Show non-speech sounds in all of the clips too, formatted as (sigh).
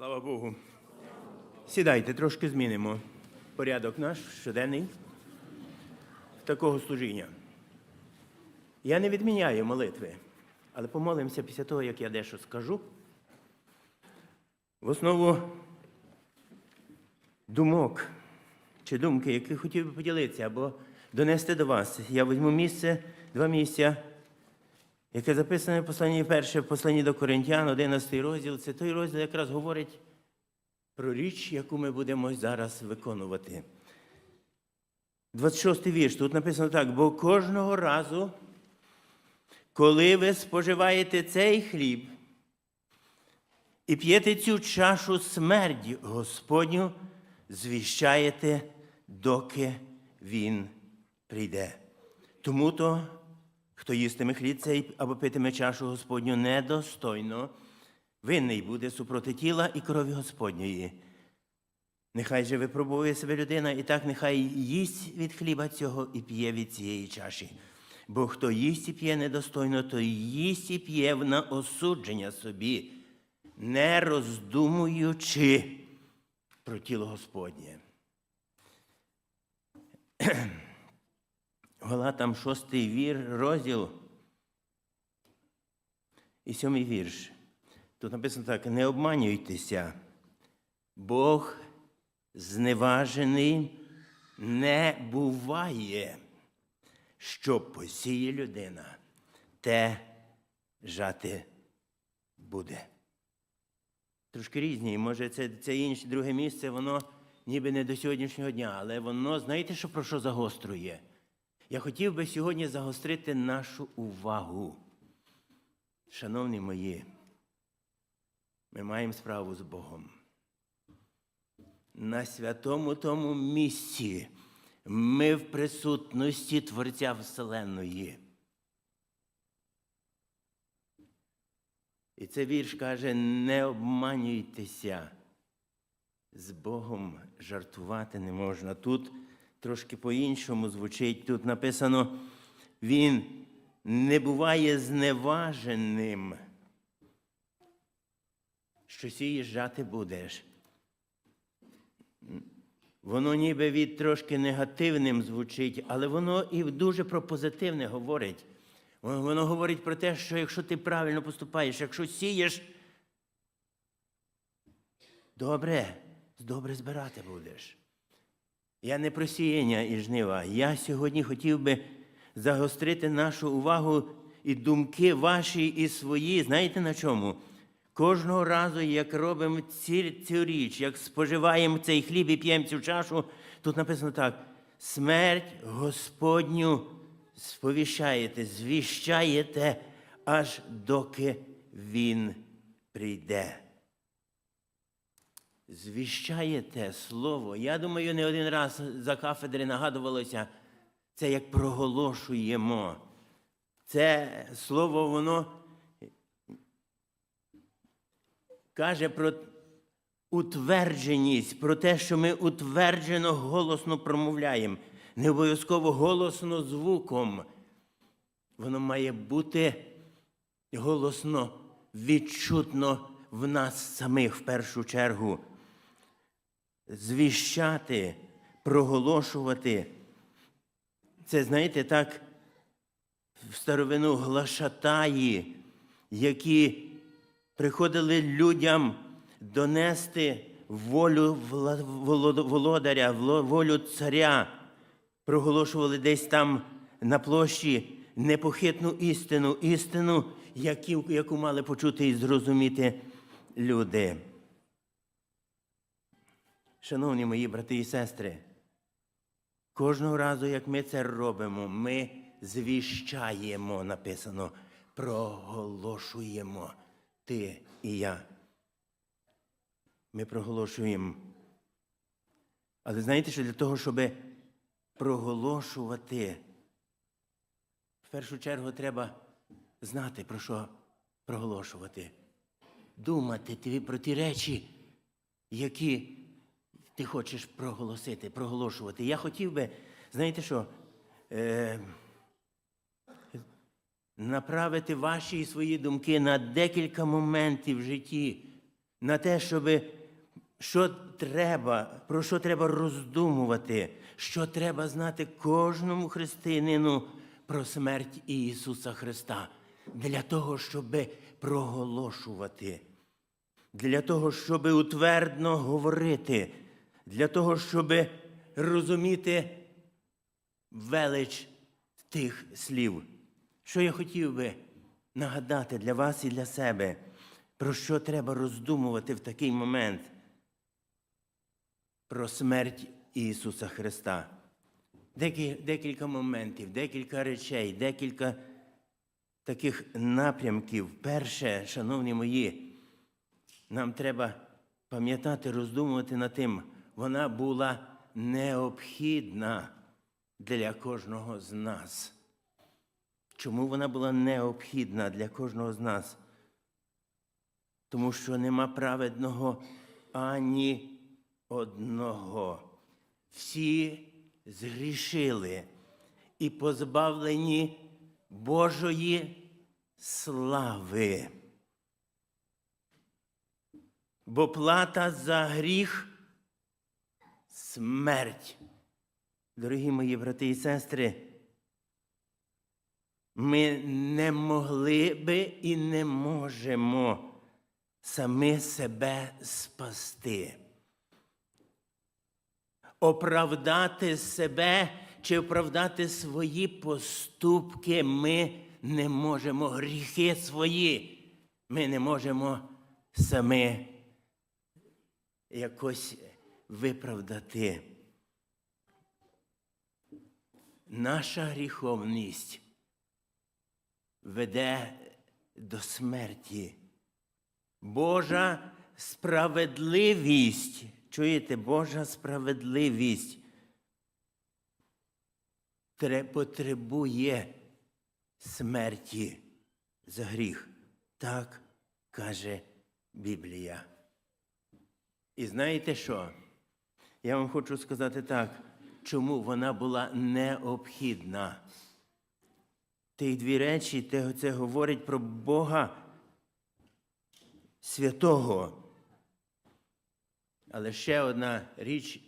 Слава Богу. Сідайте, трошки змінимо порядок наш щоденний такого служіння. Я не відміняю молитви, але помолимося після того, як я дещо скажу. В основу думок чи думки, які хотів би поділитися або донести до вас. Я візьму місце, два місця, яке записане в посланні перше, в посланні до Коринтян, 11 розділ. Це той розділ якраз говорить про річ, яку ми будемо зараз виконувати. 26 вірш. Тут написано так: бо кожного разу, коли ви споживаєте цей хліб і п'єте цю чашу смерті Господню, звіщаєте, доки Він прийде. Тому то, хто їстиме хліб цей або питиме чашу Господню недостойно, винний буде супроти тіла і крові Господньої. Нехай же випробує себе людина, і так нехай їсть від хліба цього і п'є від цієї чаші. Бо хто їсть і п'є недостойно, то їсть і п'є на осудження собі, не роздумуючи про тіло Господнє. Галатам шостий вір, розділ і сьомий вірш. Тут написано так: не обманюйтеся, Бог зневажений не буває, що посіє людина, те жати буде. Трошки різні. Може, це, це інше друге місце, воно ніби не до сьогоднішнього дня, але воно, знаєте, що про що загострює? Я хотів би сьогодні загострити нашу увагу. Шановні мої, ми маємо справу з Богом. На святому тому місці ми в присутності Творця Вселенної. І цей вірш каже: не обманюйтеся. З Богом жартувати не можна. Тут трошки по-іншому звучить. Тут написано, Він не буває зневаженим. Що сієш, жати будеш. Воно ніби від трошки негативним звучить, але воно і дуже про позитивне говорить. Воно говорить про те, що якщо ти правильно поступаєш, якщо сієш, добре, добре збирати будеш. Я не про сіяння і жнива. Я сьогодні хотів би загострити нашу увагу і думки ваші і свої. Знаєте на чому? Кожного разу, як робимо ці, цю річ, як споживаємо цей хліб і п'ємо цю чашу, тут написано так: смерть Господню сповіщаєте, звіщаєте, аж доки Він прийде. Звіщаєте слово. Я думаю, не один раз за кафедри нагадувалося, це як проголошуємо. Це слово, воно каже про утвердженість, про те, що ми утверджено голосно промовляємо. Не обов'язково голосно звуком. Воно має бути голосно, відчутно в нас самих в першу чергу. Звіщати, проголошувати. Це, знаєте, так, в старовину глашатаї, які приходили людям донести волю володаря, волю царя, проголошували десь там на площі непохитну істину, істину, яку мали почути і зрозуміти люди. Шановні мої брати і сестри, кожного разу, як ми це робимо, ми звіщаємо, написано, проголошуємо ти і я. Ми проголошуємо. Але знаєте, що для того, щоб проголошувати, в першу чергу треба знати, про що проголошувати. Думати про ті речі, які ти хочеш проголосити, проголошувати. Я хотів би, знаєте що, е, направити ваші і свої думки на декілька моментів в житті на те, щоб що треба, про що треба роздумувати, що треба знати кожному християнину про смерть Ісуса Христа, для того, щоб проголошувати, для того, щоб утвердно говорити, для того, щоб розуміти велич тих слів. Що я хотів би нагадати для вас і для себе, про що треба роздумувати в такий момент про смерть Ісуса Христа. Декілька моментів, декілька речей, декілька таких напрямків. Перше, шановні мої, нам треба пам'ятати, роздумувати над тим, вона була необхідна для кожного з нас. Чому вона була необхідна для кожного з нас? Тому що нема праведного ані одного. Всі згрішили і позбавлені Божої слави. Бо плата за гріх смерть. Дорогі мої брати і сестри, ми не могли би і не можемо самі себе спасти. Оправдати себе чи оправдати свої поступки ми не можемо. Гріхи свої ми не можемо самі якось виправдати. Наша гріховність веде до смерті. Божа справедливість, чуєте, Божа справедливість потребує смерті за гріх. Так каже Біблія. І знаєте що? Я вам хочу сказати так, чому вона була необхідна. Ті дві речі, це говорить про Бога святого. Але ще одна річ,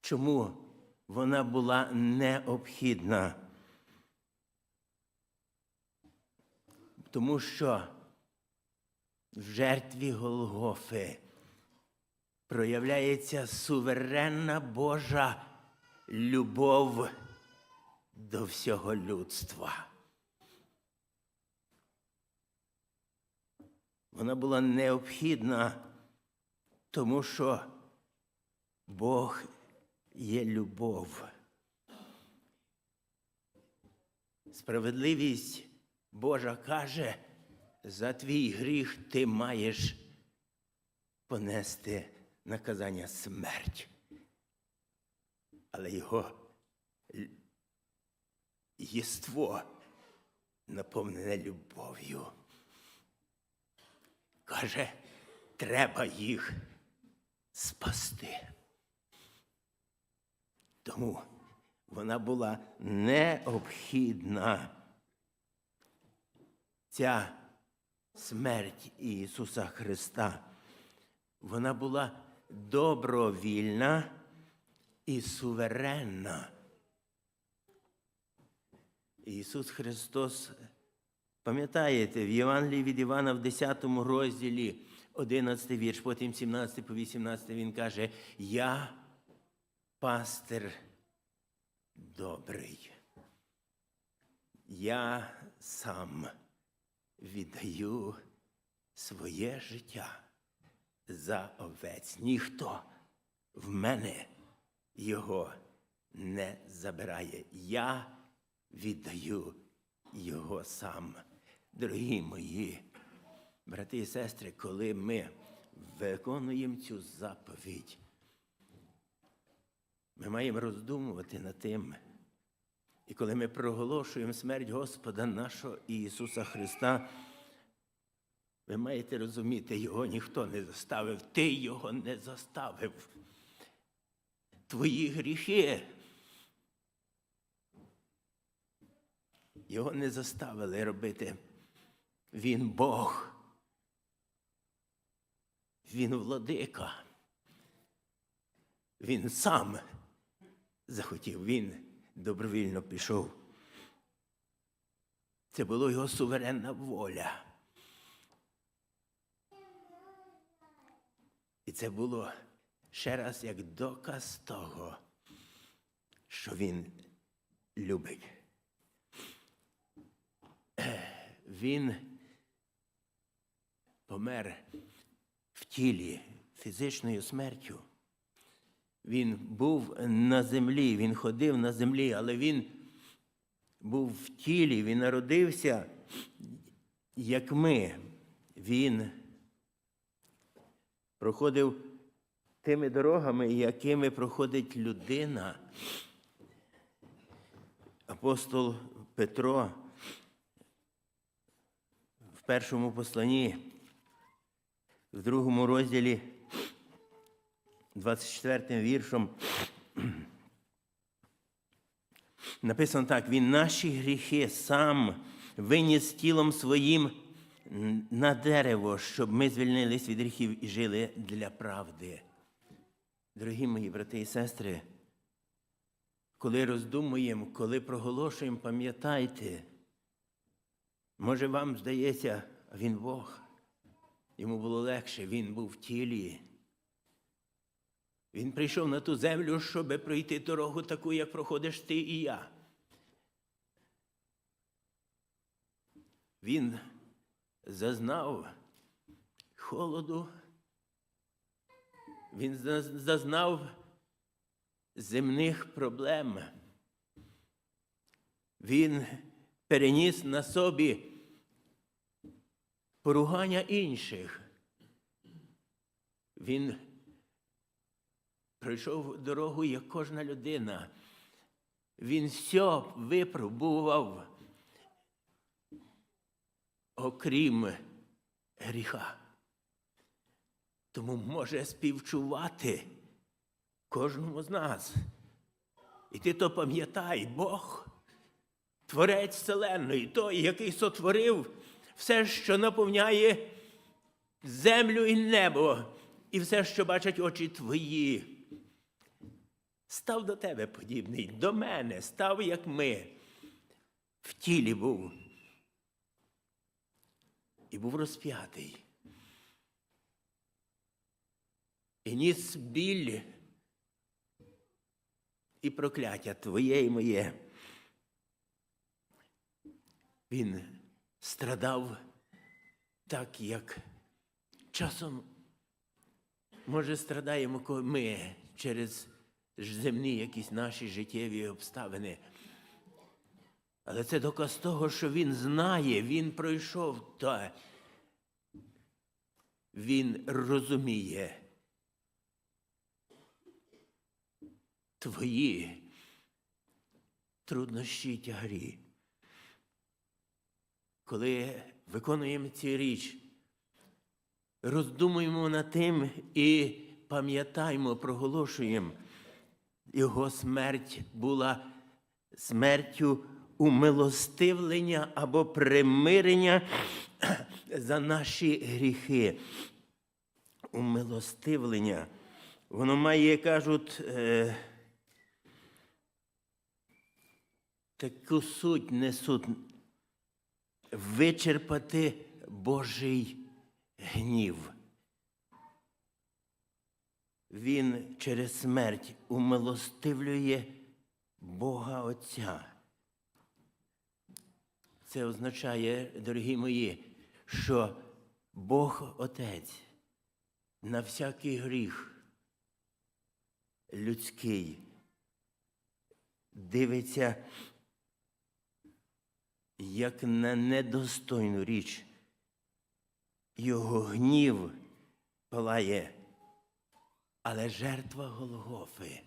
чому вона була необхідна. Тому що в жертві Голгофи проявляється суверенна Божа любов до всього людства. Вона була необхідна, тому що Бог є любов. Справедливість Божа каже, за твій гріх ти маєш понести наказання смерть. Але його єство наповнене любов'ю. Каже, треба їх спасти. Тому вона була необхідна. Ця смерть Ісуса Христа, вона була добровільна і суверенна. Ісус Христос, пам'ятаєте, в Євангелії від Івана в 10 розділі, 11 вірш, потім 17 по 18 він каже: Я пастир добрий. Я сам віддаю своє життя за овець. Ніхто в мене його не забирає. Я віддаю його сам. Дорогі мої брати і сестри, коли ми виконуємо цю заповідь, ми маємо роздумувати над тим. І коли ми проголошуємо смерть Господа нашого Ісуса Христа, ви маєте розуміти, його ніхто не заставив, ти його не заставив. Твої гріхи. Його не заставили робити. Він Бог. він владика. Він сам захотів, він добровільно пішов. Це була його суверенна воля. І це було ще раз як доказ того, що він любить. Він помер в тілі фізичною смертю. Він був на землі, він ходив на землі, але він був в тілі, він народився, як ми. Він проходив тими дорогами, якими проходить людина. Апостол Петро в першому посланні, в другому розділі, 24 віршом, написано так: Він наші гріхи сам виніс тілом своїм на дерево, щоб ми звільнились від гріхів і жили для правди. Дорогі мої брати і сестри, коли роздумуємо, коли проголошуємо, пам'ятайте, може вам здається, він Бог. Йому було легше, він був в тілі. Він прийшов на ту землю, щоб пройти дорогу таку, як проходиш ти і я. Він зазнав холоду, він зазнав земних проблем. Він переніс на собі поругання інших. Він пройшов дорогу, як кожна людина. Він все випробував, окрім гріха. Тому може співчувати кожному з нас. І ти то пам'ятай, Бог, Творець Вселенної, той, який сотворив все, що наповняє землю і небо, і все, що бачать очі твої. Став до тебе подібний, до мене, став, як ми. В тілі був. І був розп'ятий. І ніс біль і прокляття твоє і моє. Він страдав так, як часом, може, страдаємо ми через земні якісь наші життєві обставини. Але це доказ того, що він знає, він пройшов то. Він розуміє твої труднощі й тягарі. Коли виконуємо цю річ, роздумуємо над тим і пам'ятаємо, проголошуємо, його смерть була смертю умилостивлення або примирення (clears throat) за наші гріхи. Умилостивлення. Воно має, кажуть, е, таку суть несуть вичерпати Божий гнів. Він через смерть умилостивлює Бога Отця. Це означає, дорогі мої, що Бог Отець на всякий гріх людський дивиться як на недостойну річ. Його гнів палає, але жертва Голгофи.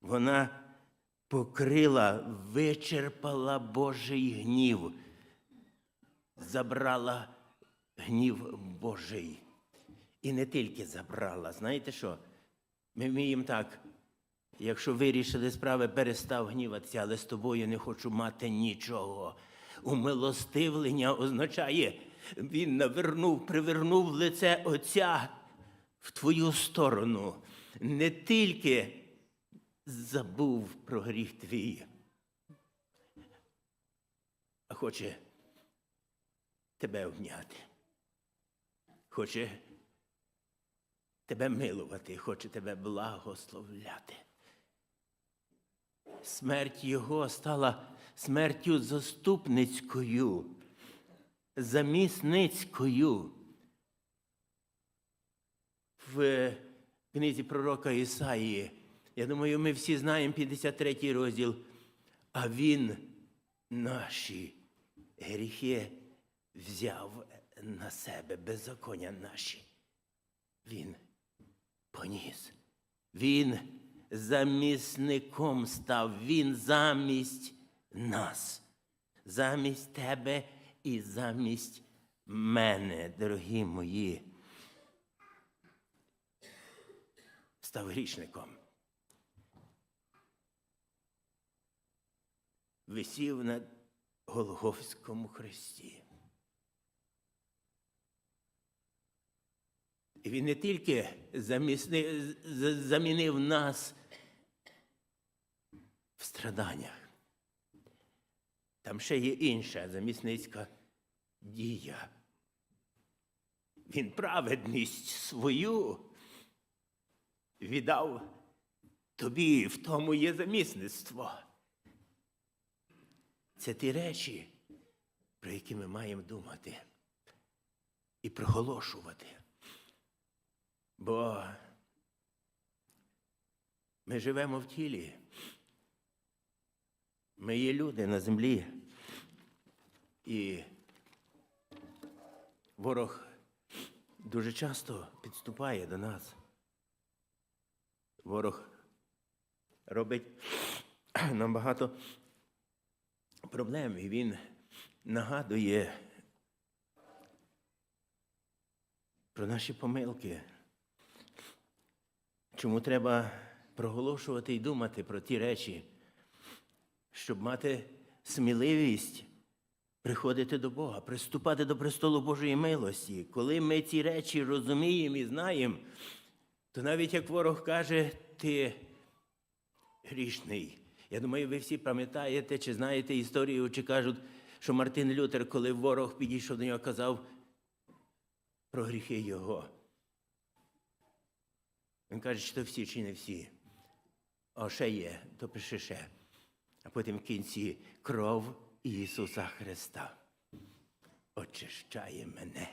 Вона покрила, вичерпала Божий гнів, забрала гнів Божий. І не тільки забрала. Знаєте що? Ми вміємо так. Якщо вирішили справи, перестав гніватися, але з тобою не хочу мати нічого. Умилостивлення означає, Він навернув, привернув лице Отця в твою сторону. Не тільки забув про гріх твій, а хоче тебе обняти. Хоче тебе милувати, хоче тебе благословляти. Смерть Його стала смертю заступницькою, замісницькою. В книзі пророка Ісаї, я думаю, ми всі знаємо 53 розділ, а Він наші гріхи взяв на себе, беззаконня наші. Він поніс. Він замісником став, він замість нас, замість тебе і замість мене, дорогі мої. Став грішником. Висів на Голгофському хресті. І він не тільки замінив нас в страданнях. Там ще є інша замісницька дія. Він праведність свою віддав тобі, в тому є замісництво. Це ті речі, про які ми маємо думати і проголошувати. Бо ми живемо в тілі. Ми є люди на землі. І ворог дуже часто підступає до нас. Ворог робить (clears throat) нам багато проблем, і він нагадує про наші помилки. Чому треба проголошувати і думати про ті речі, щоб мати сміливість приходити до Бога, приступати до престолу Божої милості. Коли ми ці речі розуміємо і знаємо, то навіть як ворог каже, ти грішний. Я думаю, ви всі пам'ятаєте чи знаєте історію, чи кажуть, що Мартин Лютер, коли ворог підійшов до нього, казав про гріхи його. Він каже, чи то всі, чи не всі. О, ще є, то пиши ще. А потім в кінці кров Ісуса Христа очищає мене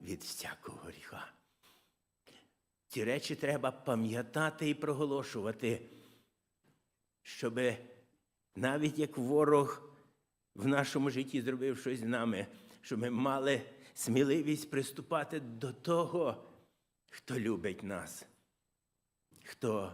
від всякого гріха. Ці речі треба пам'ятати і проголошувати, щоб навіть як ворог в нашому житті зробив щось з нами, щоб ми мали сміливість приступати до того, хто любить нас, хто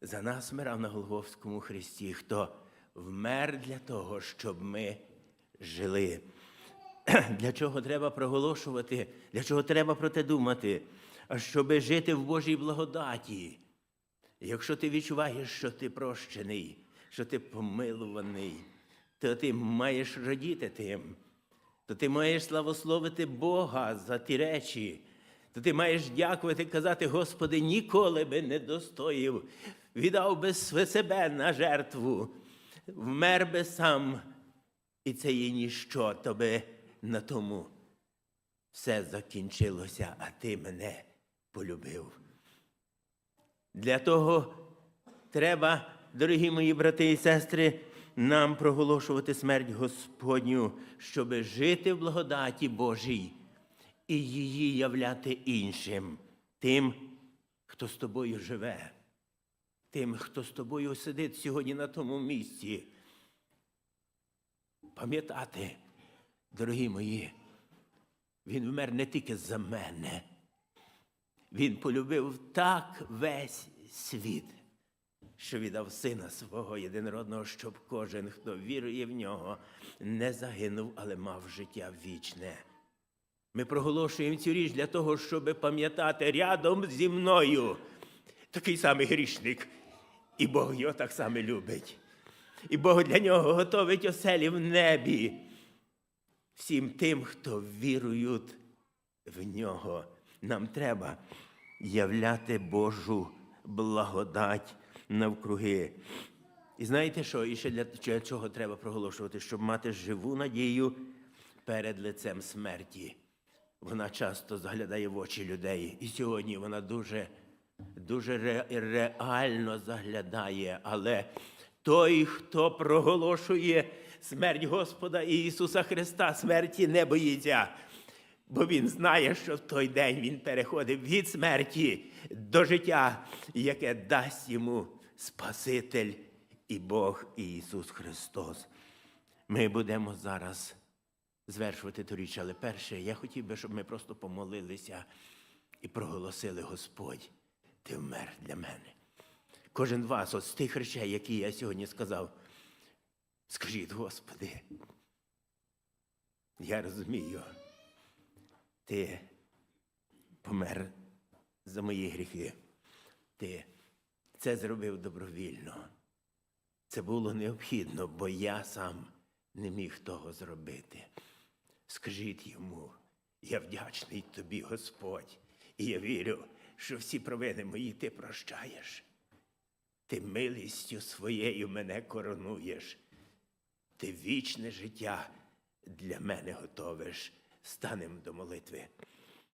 за нас вмирав на Голговському хресті, хто вмер для того, щоб ми жили. (clears throat) Для чого треба проголошувати, для чого треба про те думати, а щоб жити в Божій благодаті. Якщо ти відчуваєш, що ти прощений, що ти помилуваний, то ти маєш радіти тим, то ти маєш славословити Бога за ті речі, то ти маєш дякувати, казати, Господи, ніколи би не достоїв, віддав би себе на жертву, вмер би сам, і це є ніщо, то би на тому. Все закінчилося, а ти мене полюбив. Для того треба, дорогі мої брати і сестри, нам проголошувати смерть Господню, щоб жити в благодаті Божій і її являти іншим, тим, хто з тобою живе, тим, хто з тобою сидить сьогодні на тому місці. Пам'ятати, дорогі мої, він вмер не тільки за мене. Він полюбив так весь світ, що віддав сина свого єдинородного, щоб кожен, хто вірує в нього, не загинув, але мав життя вічне. Ми проголошуємо цю річ для того, щоб пам'ятати рядом зі мною такий самий грішник, і Бог його так само любить. І Бог для нього готовить оселі в небі. всім тим, хто вірують в нього. Нам треба являти Божу благодать навкруги. І знаєте що? І ще для, чого треба проголошувати? Щоб мати живу надію перед лицем смерті. Вона часто заглядає в очі людей. І сьогодні вона дуже, дуже ре, реально заглядає. Але той, хто проголошує смерть Господа Ісуса Христа, смерті не боїться. Бо він знає, що в той день він переходить від смерті до життя, яке дасть йому Спаситель і Бог Ісус Христос. Ми будемо зараз звершувати торіч, але перше, я хотів би, щоб ми просто помолилися і проголосили Господь, ти вмер для мене. Кожен з вас, от з тих речей, які я сьогодні сказав, скажіть, Господи, я розумію, ти помер за мої гріхи. Ти це зробив добровільно. Це було необхідно, бо я сам не міг того зробити. Скажіть йому, я вдячний тобі, Господь, і я вірю, що всі провини мої ти прощаєш. Ти милістю своєю мене коронуєш. Ти вічне життя для мене готовиш. Станем до молитви.